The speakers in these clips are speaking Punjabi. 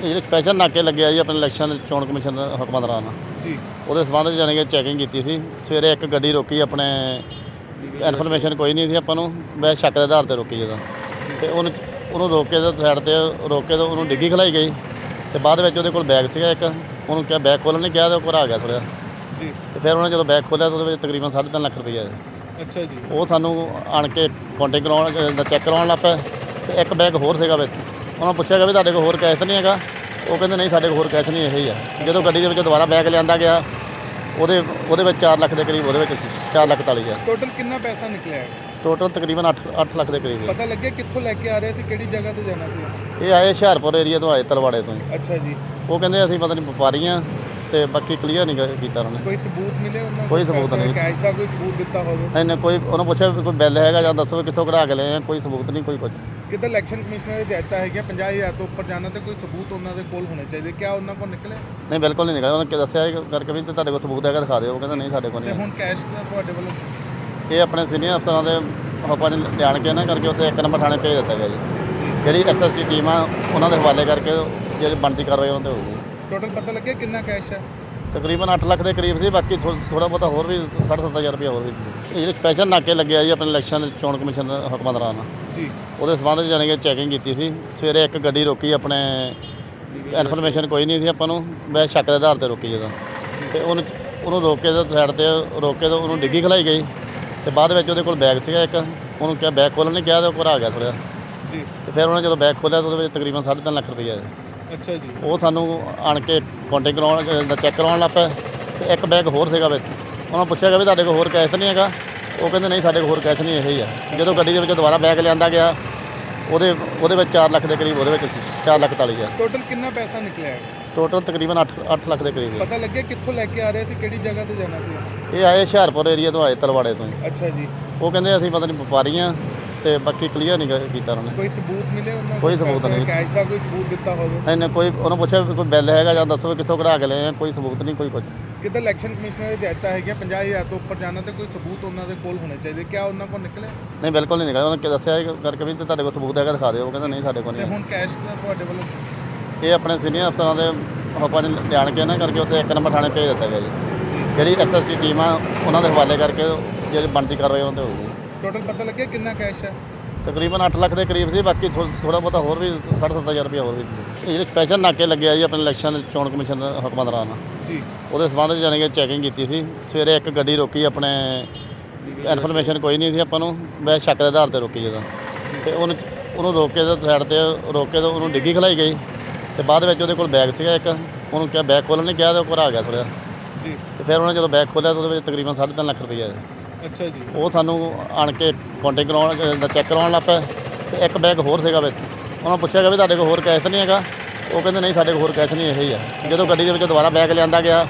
ਜਿਹੜੇ ਸਪੈਸ਼ਲ ਨਾਕੇ ਲੱਗਿਆ ਜੀ ਆਪਣੇ ਇਲੈਕਸ਼ਨ ਚੋਣ ਕਮਿਸ਼ਨ ਦੇ ਹੁਕਮਾਂ ਦੌਰਾਨ। ਜੀ। ਉਹਦੇ ਸੰਬੰਧ ਵਿੱਚ ਜਾਣੀ ਕਿ ਚੈਕਿੰਗ ਕੀਤੀ ਸੀ। ਸਵੇਰੇ ਇੱਕ ਗੱਡੀ ਰੋਕੀ ਆਪਣੇ ਇਨਫੋਰਮੇਸ਼ਨ ਕੋਈ ਨਹੀਂ ਸੀ ਆਪਾਂ ਨੂੰ ਮੈਂ ਸ਼ੱਕ ਦੇ ਆਧਾਰ ਤੇ ਰੋਕੀ ਜਦੋਂ। ਤੇ ਉਹਨੂੰ ਉਹਨੂੰ ਰੋਕ ਕੇ ਤੇ ਸਾਈਡ ਤੇ ਰੋਕ ਕੇ ਤੇ ਉਹਨੂੰ ਡਿੱਗੀ ਖਲਾਈ ਗਈ। ਤੇ ਬਾਅਦ ਵਿੱਚ ਉਹਦੇ ਕੋਲ ਬੈਗ ਸੀਗਾ ਇੱਕ। ਉਹਨੂੰ ਕਿਹਾ ਬੈਗ ਖੋਲ੍ਹਣ ਨੇ ਕਿਹਾ ਤੇ ਉਹ ਘਰ ਆ ਗਿਆ ਥੋੜ੍ਹਾ ਜੀ। ਤੇ ਫਿਰ ਉਹਨੇ ਜਦੋਂ ਬੈਗ ਖੋਲ੍ਹਿਆ ਤਾਂ ਉਹਦੇ ਵਿੱਚ ਤਕਰੀਬਨ 3.5 ਲੱਖ ਰੁਪਈਆ ਸੀ ਅੱਛਾ ਜੀ। ਉਹ ਸਾਨੂੰ ਆਣ ਕੇ ਕਾਂਟੈਕਟ ਕਰਾਉਣ ਦਾ ਚੈੱਕ ਕਰਾਉਣ ਲੱਗ ਪਏ। ਤੇ ਇੱਕ ਬੈਗ ਹੋਰ ਸੀਗਾ ਵਿੱਚ। ਉਹਨਾਂ ਪੁੱਛਿਆ ਗਿਆ ਵੀ ਤੁਹਾਡੇ ਕੋਲ ਹੋਰ ਕੈਸ਼ ਤਾਂ ਨਹੀਂ ਹੈਗਾ? ਉਹ ਕਹਿੰਦੇ ਨਹੀਂ ਸਾਡੇ ਕੋਲ ਹੋਰ ਕੈਸ਼ ਨਹੀਂ ਇਹੀ ਆ। ਜਦੋਂ ਗੱਡੀ ਦੇ ਵਿੱਚ ਦੁਬਾਰਾ ਬੈਗ ਲਿਆਂਦਾ ਗਿਆ ਉਹਦੇ ਉਹਦੇ ਵਿੱਚ 4 ਲੱਖ ਦੇ ਕਰੀਬ ਉਹਦੇ ਵਿੱਚ ਸੀ 4 ਲੱਖ 40 ਹਜ਼ਾਰ। ਟੋਟਲ ਕਿੰਨਾ ਪੈਸਾ ਨਿਕਲਿਆ ਹੈ? ਟੋਟਲ ਤਕਰੀਬਨ 8 8 ਲੱਖ ਦੇ ਕਰੀਬ ਹੈ। ਪਤਾ ਲੱਗਿਆ ਕਿੱਥੋਂ ਲੈ ਕੇ ਆ ਰਹੇ ਸੀ ਕਿਹੜੀ ਜਗ੍ਹਾ ਤੇ ਜਾਣਾ ਸੀ? ਇਹ ਆਏ ਹੁਸ਼ਿਆਰਪੁਰ ਏਰੀਆ ਤੋਂ ਆਏ ਤਲਵਾੜੇ ਤੋਂ ਹੀ। ਅੱਛਾ ਜੀ। ਉਹ ਕਹਿੰਦੇ ਅਸੀਂ ਪਤਾ ਨਹੀਂ ਵਪਾਰੀ ਹਾਂ ਤੇ ਬਾਕੀ ਕਲੀਅਰ ਨਹੀਂ ਕ- ਕੀਤਾ ਉਹਨਾਂ ਨੇ। ਕੋਈ ਸਬੂਤ ਮਿਲੇ ਉਹਨਾਂ ਕੋਈ ਸਬੂਤ ਨਹੀਂ। ਕੈਸ਼ ਦਾ ਕੋਈ ਸਬੂਤ ਦਿੱਤਾ ਹੋਵੇ? ਇਹਨੇ ਕੋਈ ਉਹਨੂੰ ਪੁੱਛਿਆ ਵੀ ਕੋਈ ਬਿੱਲ ਹੈਗਾ ਜਾਂ ਦੱਸੋ ਵੀ ਕਿੱਥੋਂ ਕਢਾ ਕੇ ਲਏ ਆ ਕੋਈ ਸਬੂਤ ਨਹੀਂ ਕੋਈ ਕੁਝ ਕਿਤੇ ਇਲੈਕਸ਼ਨ ਕਮਿਸ਼ਨਰ ਦੀ ਹਦਾਇਤਾਂ ਹੈਗੀਆਂ 50000 ਤੋਂ ਉੱਪਰ ਜਾਣਾ ਤੇ ਕੋਈ ਸਬੂਤ ਉਹਨਾਂ ਦੇ ਕੋਲ ਹੋਣੇ ਚਾਹੀਦੇ। ਕਿਆ ਉਹਨਾਂ ਕੋਲ ਨਿਕਲੇ ਨਹੀਂ ਬਿਲਕੁਲ ਨਹੀਂ ਨਿਕਲਿਆ। ਉਹਨੇ ਕਿ ਦੱਸਿਆ ਇਹ ਕਰਕੇ ਵੀ ਤੇ ਤੁਹਾਡੇ ਕੋਲ ਸਬੂਤ ਹੈਗਾ ਦਿਖਾ ਦਿਓ। ਉਹ ਕਹਿੰਦਾ ਨਹੀਂ ਸਾਡੇ ਕੋਲ ਤੇ ਨਹੀਂ ਹੁਣ ਕੈਸ਼ ਦਾ ਤੁਹਾਡੇ ਵੱਲੋਂ ਇਹ ਆਪਣੇ ਸੀਨੀਅਰ ਅਫਸਰਾਂ ਦੇ ਹੁਕਮਾਂ 'ਚ ਲਿਆਣ ਕੇ ਨਾ ਕਰਕੇ ਉੱਥੇ ਇੱਕ ਨੰਬਰ ਥਾਣੇ ਭੇਜ ਦਿੱਤਾ ਗਿਆ ਜੀ। ਜਿਹੜੀ ਐਸਐਸਟੀ ਟੀਮ ਆ ਉਹਨਾਂ ਦੇ ਹਵਾਲੇ ਕਰਕੇ ਜਿਹੜੀ ਬਣਦੀ ਕਾਰਵਾਈ ਉਹਨਾਂ ਤੇ ਹੋਊਗੀ। ਟੋਟਲ ਪਤਾ ਲੱਗਿਆ ਕਿੰਨਾ ਕੈਸ਼ ਹੈ? ਤਕਰੀਬਨ 8 ਲੱਖ ਦੇ ਕਰੀਬ ਸੀ ਬਾਕੀ ਥੋੜਾ ਬਹੁਤਾ ਹੋਰ ਵੀ 6-7000 ਰੁਪਏ ਹੋਰ ਵੀ ਇਹ ਜਿਹੜੇ ਸਪੈਸ਼ਲ ਨਾਕੇ ਲੱਗਿਆ ਜੀ ਆਪਣੇ ਇਲੈਕਸ਼ਨ ਚੋਣ ਕਮਿਸ਼ਨ ਦੇ ਹੁਕਮਾਂ ਦੌਰਾਨ ਜੀ। ਉਹਦੇ ਸੰਬੰਧ ਜਾਣੀ ਕਿ ਚੈਕਿੰਗ ਕੀਤੀ ਸੀ। ਸਵੇਰੇ ਇੱਕ ਗੱਡੀ ਰੋਕੀ ਆਪਣੇ ਇਨਫੋਰਮੇਸ਼ਨ ਕੋਈ ਨਹੀਂ ਸੀ ਆਪਾਂ ਨੂੰ। ਮੈਂ ਸ਼ੱਕ ਦੇ ਆਧਾਰ ਤੇ ਰੋਕੀ ਜਦੋਂ। ਤੇ ਉਹਨੂੰ ਉਹਨੂੰ ਰੋਕ ਕੇ ਤੇ ਸਾਈਡ ਤੇ ਰੋਕ ਕੇ ਤੇ ਉਹਨੂੰ ਡਿੱਗੀ ਖਲਾਈ ਗਈ। ਤੇ ਬਾਅਦ ਵਿੱਚ ਉਹਦੇ ਕੋਲ ਬੈਗ ਸੀਗਾ ਇੱਕ। ਉਹਨੂੰ ਕਿਹਾ ਬੈਗ ਖੋਲ੍ਹਣ ਨੇ ਕਿਹਾ ਤੇ ਉਹ ਘਰ ਆ ਗਿਆ ਥੋੜ੍ਹਾ। ਜੀ। ਤੇ ਫਿਰ ਉਹਨੇ ਜਦੋਂ ਬੈਗ ਖੋਲ੍ਹਿਆ ਤਾਂ ਉਹਦੇ ਵਿੱਚ ਤਕਰੀਬਨ 3.5 ਲੱਖ ਰੁਪਈਆ ਸੀ ਅੱਛਾ ਜੀ। ਉਹ ਸਾਨੂੰ ਆਣ ਕੇ ਕਾਂਟੈਕਟ ਕਰਾਉਣ ਦਾ ਚੈੱਕ ਕਰਾਉਣ ਲੱਗ ਪਏ ਤੇ ਇੱਕ ਬੈਗ ਹੋਰ ਸੀਗਾ ਵਿੱਚ। ਉਹਨਾਂ ਪੁੱਛਿਆ ਗਿਆ ਵੀ ਤੁਹਾਡੇ ਕੋਲ ਹੋਰ ਕੈਸ਼ ਨਹੀਂ ਹੈਗਾ? ਉਹ ਕਹਿੰਦੇ ਨਹੀਂ ਸਾਡੇ ਕੋਲ ਹੋਰ ਕੈਸ਼ ਨਹੀਂ ਇਹੀ ਆ। ਜਦੋਂ ਗੱਡੀ ਦੇ ਵਿੱਚ ਦੁਬਾਰਾ ਬੈਗ ਲਿਆਂਦਾ ਗਿਆ ਉਹਦੇ ਉਹਦੇ ਵਿੱਚ 4 ਲੱਖ ਦੇ ਕਰੀਬ ਉਹਦੇ ਵਿੱਚ ਸੀ 4 ਲੱਖ 40 ਹਜ਼ਾਰ। ਟੋਟਲ ਕਿੰਨਾ ਪੈਸਾ ਨਿਕਲਿਆ ਹੈ? ਟੋਟਲ ਤਕਰੀਬਨ 8 8 ਲੱਖ ਦੇ ਕਰੀਬ ਹੈ। ਪਤਾ ਲੱਗਿਆ ਕਿੱਥੋਂ ਲੈ ਕੇ ਆ ਰਹੇ ਸੀ ਕਿਹੜੀ ਜਗ੍ਹਾ ਤੇ ਜਾਣਾ ਸੀ? ਇਹ ਆਏ ਹੁਸ਼ਿਆਰਪੁਰ ਏਰੀਆ ਤੋਂ ਆਏ ਤਲਵਾੜੇ ਤੋਂ ਹੀ। ਅੱਛਾ ਜੀ। ਉਹ ਕਹਿੰਦੇ ਅਸੀਂ ਪਤਾ ਨਹੀਂ ਵਪਾਰੀ ਹਾਂ। ਤੇ ਬਾਕੀ ਕਲੀਅਰ ਨਹੀਂ ਕ- ਕੀਤਾ ਉਹਨਾਂ ਨੇ। ਕੋਈ ਸਬੂਤ ਮਿਲੇ ਉਹਨਾਂ ਕੋਈ ਸਬੂਤ ਨਹੀਂ। ਕੈਸ਼ ਦਾ ਕੋਈ ਸਬੂਤ ਦਿੱਤਾ ਹੋਵੇ? ਇਹਨੇ ਕੋਈ ਉਹਨੂੰ ਪੁੱਛਿਆ ਵੀ ਕੋਈ ਬਿੱਲ ਹੈਗਾ ਜਾਂ ਦੱਸੋ ਵੀ ਕਿੱਥੋਂ ਕਢਾ ਕੇ ਲਏ ਆ ਕੋਈ ਸਬੂਤ ਨਹੀਂ ਕੋਈ ਕੁਝ ਕਿਤੇ ਇਲੈਕਸ਼ਨ ਕਮਿਸ਼ਨਰ ਦੀ ਹਦਾਇਤਾਂ ਹੈਗੀਆਂ 50000 ਤੋਂ ਉੱਪਰ ਜਾਣਾ ਤੇ ਕੋਈ ਸਬੂਤ ਉਹਨਾਂ ਦੇ ਕੋਲ ਹੋਣੇ ਚਾਹੀਦੇ? ਕਿਆ ਉਹਨਾਂ ਕੋਲ ਨਿਕਲੇ ਨਹੀਂ ਬਿਲਕੁਲ ਨਹੀਂ ਨਿਕਲਿਆ। ਉਹਨੇ ਕਿ ਦੱਸਿਆ ਇਹ ਕਰਕੇ ਵੀ ਤੇ ਤੁਹਾਡੇ ਕੋਲ ਸਬੂਤ ਹੈਗਾ ਦਿਖਾ ਦਿਓ। ਉਹ ਕਹਿੰਦਾ ਨਹੀਂ ਸਾਡੇ ਕੋਲ ਤੇ ਨਹੀਂ ਹੁਣ ਕੈਸ਼ ਦਾ ਤੁਹਾਡੇ ਵੱਲੋਂ ਇਹ ਆਪਣੇ ਸੀਨੀਅਰ ਅਫਸਰਾਂ ਦੇ ਹੁਕਮਾਂ 'ਚ ਲਿਆਣ ਕੇ ਨਾ ਕਰਕੇ ਉੱਥੇ ਇੱਕ ਨੰਬਰ ਥਾਣੇ ਭੇਜ ਦਿੱਤਾ ਗਿਆ ਜੀ। ਜਿਹੜੀ ਐਸਐਸਟੀ ਟੀਮ ਆ ਉਹਨਾਂ ਦੇ ਹਵਾਲੇ ਕਰਕੇ ਜਿਹੜੀ ਬਣਦੀ ਕਾਰਵਾਈ ਉਹਨਾਂ ਤੇ ਹੋਊਗੀ। ਟੋਟਲ ਪਤਾ ਲੱਗਿਆ ਕਿੰਨਾ ਕੈਸ਼ ਹੈ? ਤਕਰੀਬਨ 8 ਲੱਖ ਦੇ ਕਰੀਬ ਸੀ ਬਾਕੀ ਥੋੜਾ ਬਹੁਤਾ ਹੋਰ ਵੀ 6-7000 ਰੁਪਏ ਹੋਰ ਵੀ ਜਿਹੜੇ ਸਪੈਸ਼ਲ ਨਾਕੇ ਲੱਗਿਆ ਜੀ ਆਪਣੇ ਇਲੈਕਸ਼ਨ ਚੋਣ ਕਮਿਸ਼ਨ ਦੇ ਹੁਕਮਾਂ ਦੌਰਾਨ। ਜੀ। ਉਹਦੇ ਸੰਬੰਧ ਵਿੱਚ ਜਾਣੀ ਕਿ ਚੈਕਿੰਗ ਕੀਤੀ ਸੀ। ਸਵੇਰੇ ਇੱਕ ਗੱਡੀ ਰੋਕੀ ਆਪਣੇ ਇਨਫੋਰਮੇਸ਼ਨ ਕੋਈ ਨਹੀਂ ਸੀ ਆਪਾਂ ਨੂੰ। ਮੈਂ ਸ਼ੱਕ ਦੇ ਆਧਾਰ ਤੇ ਰੋਕੀ ਜਦੋਂ। ਤੇ ਉਹਨੂੰ ਉਹਨੂੰ ਰੋਕ ਕੇ ਤੇ ਸਾਈਡ ਤੇ ਰੋਕ ਕੇ ਤੇ ਉਹਨੂੰ ਡਿੱਗੀ ਖਲਾਈ ਗਈ। ਤੇ ਬਾਅਦ ਵਿੱਚ ਉਹਦੇ ਕੋਲ ਬੈਗ ਸੀਗਾ ਇੱਕ। ਉਹਨੂੰ ਕਿਹਾ ਬੈਗ ਖੋਲ੍ਹਣ ਨੇ ਕਿਹਾ ਤੇ ਉਹ ਘਰ ਆ ਗਿਆ ਥੋੜ੍ਹਾ। ਜੀ। ਤੇ ਫਿਰ ਉਹਨੇ ਜਦੋਂ ਬੈਗ ਖੋਲ੍ਹਿਆ ਤਾਂ ਉਹਦੇ ਵਿੱਚ ਤਕਰੀਬਨ 3.5 ਲੱਖ ਰੁਪਈਆ ਸੀ ਅੱਛਾ ਜੀ। ਉਹ ਸਾਨੂੰ ਆਣ ਕੇ ਕਾਂਟੈਕਟ ਕਰਾਉਣ ਦਾ ਚੈੱਕ ਕਰਾਉਣ ਲੱਗ ਪਏ ਤੇ ਇੱਕ ਬੈਗ ਹੋਰ ਸੀਗਾ ਵਿੱਚ। ਉਹਨਾਂ ਪੁੱਛਿਆ ਗਿਆ ਵੀ ਤੁਹਾਡੇ ਕੋਲ ਹੋਰ ਕੈਸ਼ ਨਹੀਂ ਹੈਗਾ? ਉਹ ਕਹਿੰਦੇ ਨਹੀਂ ਸਾਡੇ ਕੋਲ ਹੋਰ ਕੈਸ਼ ਨਹੀਂ ਇਹੀ ਆ। ਜਦੋਂ ਗੱਡੀ ਦੇ ਵਿੱਚ ਦੁਬਾਰਾ ਬੈਗ ਲਿਆਂਦਾ ਗਿਆ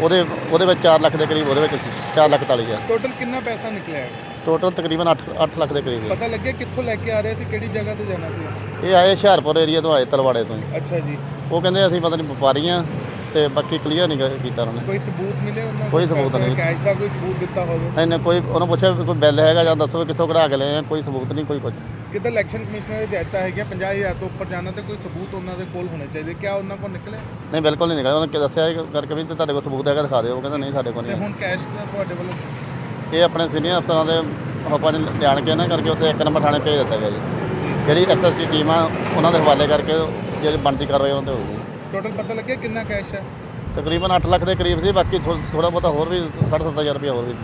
ਉਹਦੇ ਉਹਦੇ ਵਿੱਚ 4 ਲੱਖ ਦੇ ਕਰੀਬ ਉਹਦੇ ਵਿੱਚ ਸੀ 4 ਲੱਖ 40 ਹਜ਼ਾਰ। ਟੋਟਲ ਕਿੰਨਾ ਪੈਸਾ ਨਿਕਲਿਆ? ਹੈ ਟੋਟਲ ਤਕਰੀਬਨ 8 8 ਲੱਖ ਦੇ ਕਰੀਬ ਹੈ ਪਤਾ ਲੱਗਿਆ ਕਿੱਥੋਂ ਲੈ ਕੇ ਆ ਰਹੇ ਸੀ ਕਿਹੜੀ ਜਗ੍ਹਾ ਤੇ ਜਾਣਾ ਸੀ? ਇਹ ਆਏ ਹੁਸ਼ਿਆਰਪੁਰ ਏਰੀਆ ਤੋਂ ਆਏ ਤਲਵਾੜੇ ਤੋਂ ਹੀ। ਅੱਛਾ ਜੀ। ਉਹ ਕਹਿੰਦੇ ਅਸੀਂ ਪਤਾ ਨਹੀਂ ਵਪਾਰੀ ਹਾਂ ਤੇ ਬਾਕੀ ਕਲੀਅਰ ਨਹੀਂ ਕ- ਕੀਤਾ ਉਹਨਾਂ ਨੇ। ਕੋਈ ਸਬੂਤ ਮਿਲੇ ਉਹਨਾਂ ਕੋਈ ਸਬੂਤ ਨਹੀਂ। ਕੈਸ਼ ਦਾ ਕੋਈ ਸਬੂਤ ਦਿੱਤਾ ਹੋਵੇ? ਇਹਨੇ ਕੋਈ ਉਹਨੂੰ ਪੁੱਛਿਆ ਵੀ ਕੋਈ ਬਿੱਲ ਹੈਗਾ ਜਾਂ ਦੱਸੋ ਵੀ ਕਿੱਥੋਂ ਕਢਾ ਕੇ ਲਏ ਆ ਕੋਈ ਸਬੂਤ ਨਹੀਂ ਕੋਈ ਕੁਝ ਕਿਤੇ ਇਲੈਕਸ਼ਨ ਕਮਿਸ਼ਨਰ ਦੀ ਹਦਾਇਤਾਂ ਹੈਗੀਆਂ 50000 ਤੋਂ ਉੱਪਰ ਜਾਣਾ ਤੇ ਕੋਈ ਸਬੂਤ ਉਹਨਾਂ ਦੇ ਕੋਲ ਹੋਣੇ ਚਾਹੀਦੇ। ਕਿਆ ਉਹਨਾਂ ਕੋਲ ਨਿਕਲੇ? ਨਹੀਂ ਬਿਲਕੁਲ ਨਹੀਂ ਨਿਕਲਿਆ। ਉਹਨੇ ਕਿ ਦੱਸਿਆ ਇਹ ਕਰਕੇ ਵੀ ਤੇ ਤੁਹਾਡੇ ਕੋਲ ਸਬੂਤ ਹੈਗਾ ਦਿਖਾ ਦਿਓ। ਉਹ ਕਹਿੰਦਾ ਨਹੀਂ ਸਾਡੇ ਕੋਲ ਤੇ ਨਹੀਂ ਹੁਣ ਕੈਸ਼ ਦਾ ਤੁਹਾਡੇ ਵੱਲੋਂ ਇਹ ਆਪਣੇ ਸੀਨੀਅਰ ਅਫਸਰਾਂ ਦੇ ਹੁਕਮਾਂ 'ਚ ਲਿਆਣ ਕੇ ਨਾ ਕਰਕੇ ਉੱਥੇ ਇੱਕ ਨੰਬਰ ਥਾਣੇ ਭੇਜ ਦਿੱਤਾ ਗਿਆ ਜੀ। ਜਿਹੜੀ ਐਸਐਸਟੀ ਟੀਮ ਆ ਉਹਨਾਂ ਦੇ ਹਵਾਲੇ ਕਰਕੇ ਜਿਹੜੀ ਬਣਦੀ ਕਾਰਵਾਈ ਉਹਨਾਂ ਤੇ ਹੋਊਗੀ। ਟੋਟਲ ਪਤਾ ਲੱਗਿਆ ਕਿੰਨਾ ਕੈਸ਼ ਹੈ? ਤਕਰੀਬਨ 8 ਲੱਖ ਦੇ ਕਰੀਬ ਸੀ, ਬਾਕੀ ਥੋੜਾ ਬਹੁਤਾ ਹੋਰ ਵੀ 6-7000 ਰੁਪਏ ਹੋਰ ਵੀ।